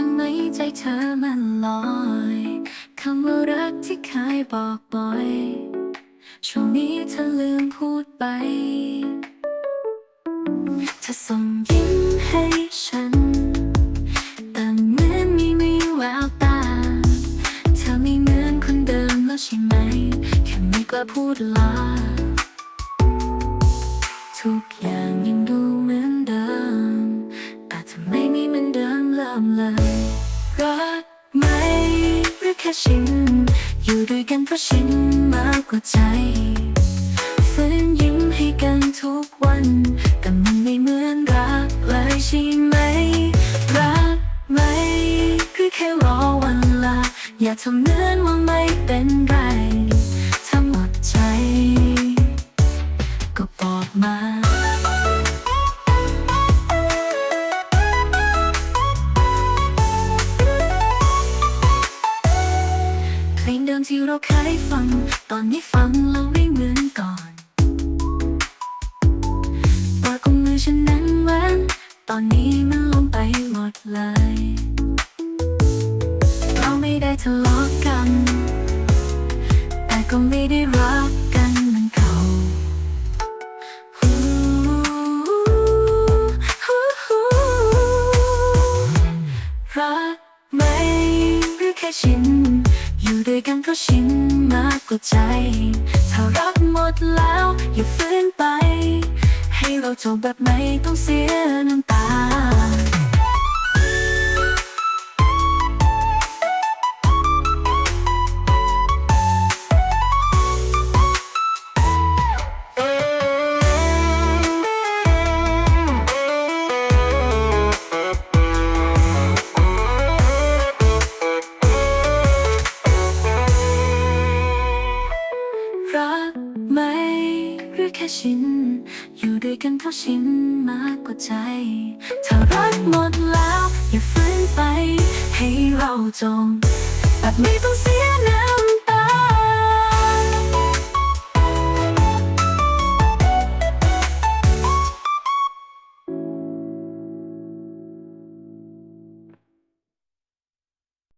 ทำไมใจเธอมันลอยคำว่ารักที่เคยบอกบ่อย ช่วงนี้เธอลืมพูดไป เธอส่งยิ้มให้ฉัน แต่เหมือนมีม่แววตา เธอไม่เหมือนคนเดิมแล้วใช่ไหม แค่ไม่กล้าพูดลา ทุกอย่างยังดู แค่ชิน อยู่ด้วยกันเพราะชินมากกว่าใจฝืนยิ้มให้กันทุกวัน แต่มันไม่เหมือนรักเลยใช่ไหม รักไหมคือแค่รอวันลาอย่าทำเหมือนว่าไม่เป็น ลงเดิมที่เราเคยฟัง ตอนนี้ฟังแล้วไม่เหมือนก่อนปากของมือฉันนั้นแหวนตอนนี้มันลงไปหมดเลย เราไม่ได้ทะเลาะกัน แต่ก็ไม่ได้รักกันเหมือนเก่ารักไหมหรือแค่ชิน อยู่ด้วยกันเพราะชินมากกว่าใจ ถ้ารักหมดแล้วอย่าฝืนไป ให้เราจบแบบไม่ต้องเสียน้ำตา รักไหมหรือแค่ชิน อยู่ด้วยกันเพราะชินมากกว่าใจ ถ้ารักหมดแล้ว อย่าฝืนไป ให้เราจงแบบไม่ต้องเสียน้